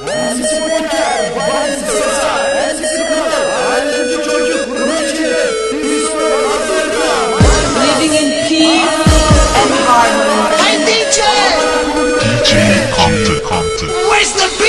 Living in peace and harmony. Hey DJ, DJ Compton, Compton. where's the beat?